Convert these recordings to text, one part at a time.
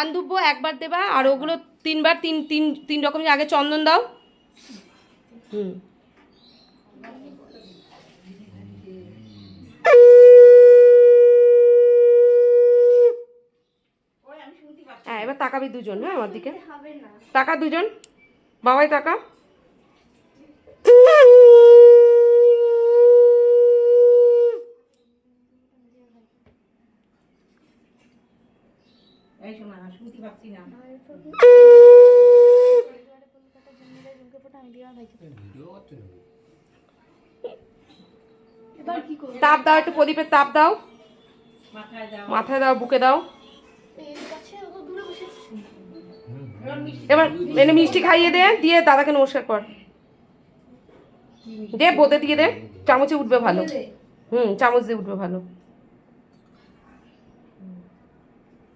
ধান একবার দেবা আর ওগুলো তিনবার তিন তিন তিন রকম আগে চন্দন দাও। হুম। হ্যাঁ এবার তাকাবি দুজন হ্যাঁ আমার দিকে। তাকা দুজন। বাবাই টাকা এই শোনা শুনতে পাচ্ছি না। এবার কি করব তাপ দাও একটু প্রদীপের তাপ দাও। মাথায় দাও। বুকে দাও? এবার এনে মিষ্টি খাইয়ে দে দিয়ে দাদাকে নমস্কার কর। দে বোতে দিয়ে দে। চামচে উঠবে ভালো। হুম চামচ দিয়ে উঠবে ভালো।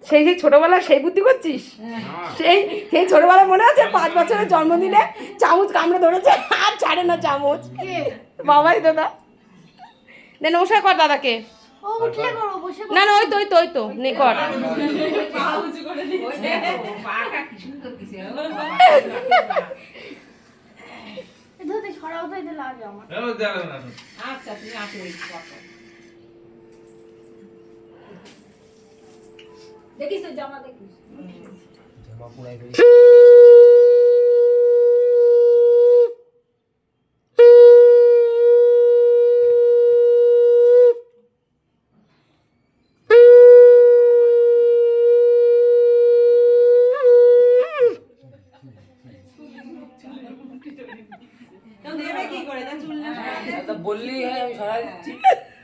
সেই যে ছোটবেলা সেই বুদ্ধি করছিস? সেই সেই ছোটবেলা মনে আছে? পাঁচ বছরের জন্মদিনে চামচ কামড়ে ধরেছে? আর ছাড়ে না চামচ। বাবাই দাদা। দে নমস্কার কর দাদাকে। না না ওই তো ওই তো ওই তো নে কর। পাটা কি সুন্দর দিছে ধরতে ছড়াও তো এতে লাগে আমার আচ্ছা তুমি আসো এই কথা দেখিস তো জামা দেখিস দেবে কি করে তা চুল না তো বললি হ্যাঁ আমি সরাই দিচ্ছি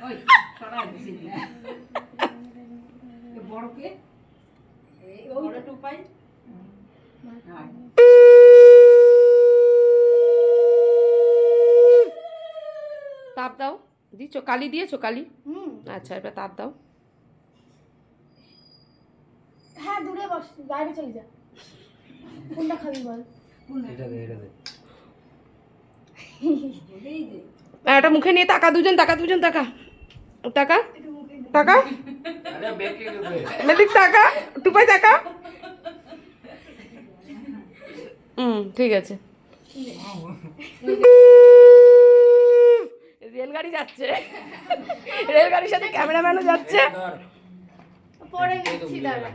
ওই সরাই দিছি বড়কে এই বড় টুপাই হ্যাঁ তাপ দাও। দিচ্ছ কালি দিয়েছ? কালি? হুম। আচ্ছা এবার তাপ দাও। হ্যাঁ দূরে বস বাইরে চলে যা। কোনটা খাবি বল? এটা দে এটা দে। বলেই দে। আর এটা মুখে নিয়ে টাকা দুজন টাকা দুজন টাকা টাকা। টাকা মেদিক টাকা টুপাই টাকা হুম ঠিক আছে। রেলগাড়ি যাচ্ছে। রেলগাড়ির সাথে ক্যামেরাম্যানও যাচ্ছে। পরে নিচ্ছি দাঁড়া।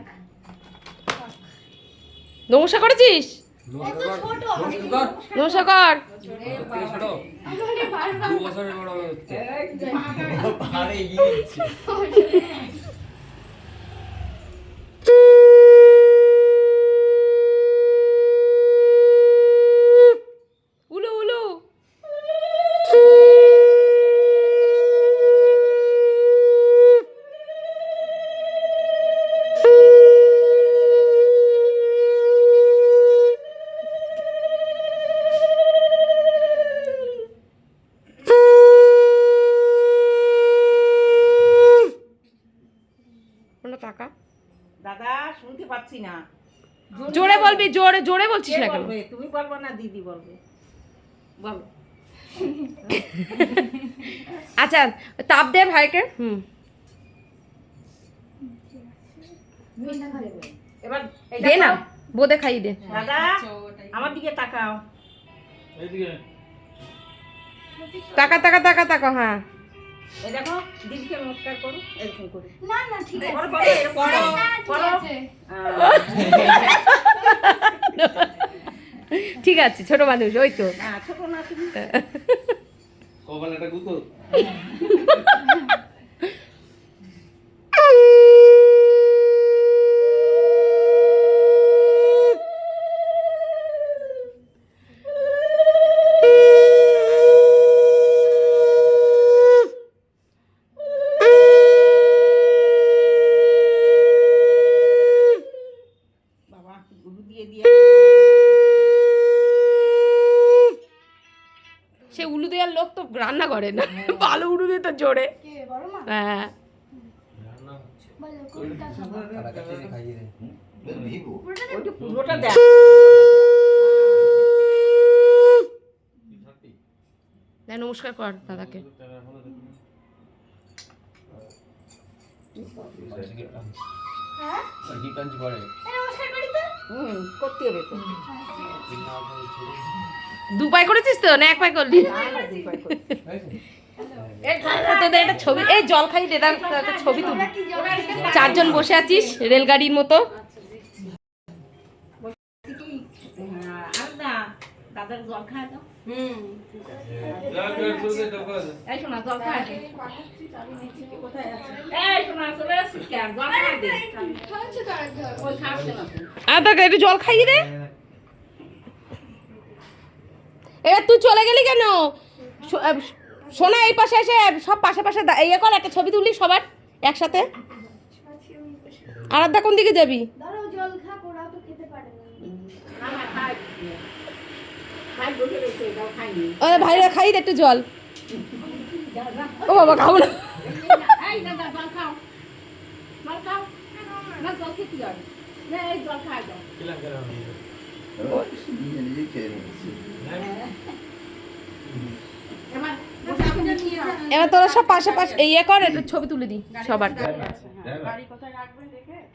নমস্কার করেছিস? নমস্কার। কর ছোট আমাকে বারবার দু বছরের বড় হচ্ছে আরে এগিয়ে দিচ্ছি উলু উলু কোনো টাকা? দাদা শুনতে পাচ্ছি না। জোরে বলবি। জোরে জোরে বলছিস না কেন? তুমি বলব না দিদি বলবে। বলো। আচ্ছা তাপ দে ভাইকে হুম। এবার দে না। বোদে খাইয়ে দে। দাদা আমার দিকে তাকাও। টাকা টাকা টাকা টাকা হ্যাঁ। এই দেখো দিদিকে নমস্কার করো এরকম করে। না না ঠিক আছে। করো করো করো ঠিক আছে। ঠিক আছে ছোট মানুষ ওই তো। না ছোট না তুমি কপালটা গুতো বাবা গুরু দিয়ে দিয়ে সে উলু দেওয়ার লোক তো রান্না করে না। ভালো উলু দিয়ে তো জোরে। হ্যাঁ। পুরোটা দেখ। নমস্কার কর দাদাকে। হ্যাঁ? করে। নমস্কার করি হুম করতে হবে তো। দু পাই করেছিস তো না এক পাই করলি। তোদের একটা ছবি এই জল খাই দে দাঁড়া, একটা ছবি তুলি। চারজন বসে আছিস রেলগাড়ির মতো। আর না দাদার জল খায় দাও এই শোনা জল খায় কোথায় আছে? আর তোকে একটু জল খাইয়ে এবার তুই চলে গেলি কেন? শোনা এই পাশে এসে, সব পাশে পাশে ইয়ে কর, একটা ছবি তুলি সবার, একসাথে। আরাধ্যা কোন দিকে যাবি? ভাইরা, খাই একটু জল। ও বাবা, খাব না। জল খাও। না, জল খেতে হবে। না, এই জল খায় দাও। এবার তোরা সব পাশে পাশে ইয়ে কর একটু ছবি তুলে দিই সবার বাড়ি কোথায় রাখবেন দেখে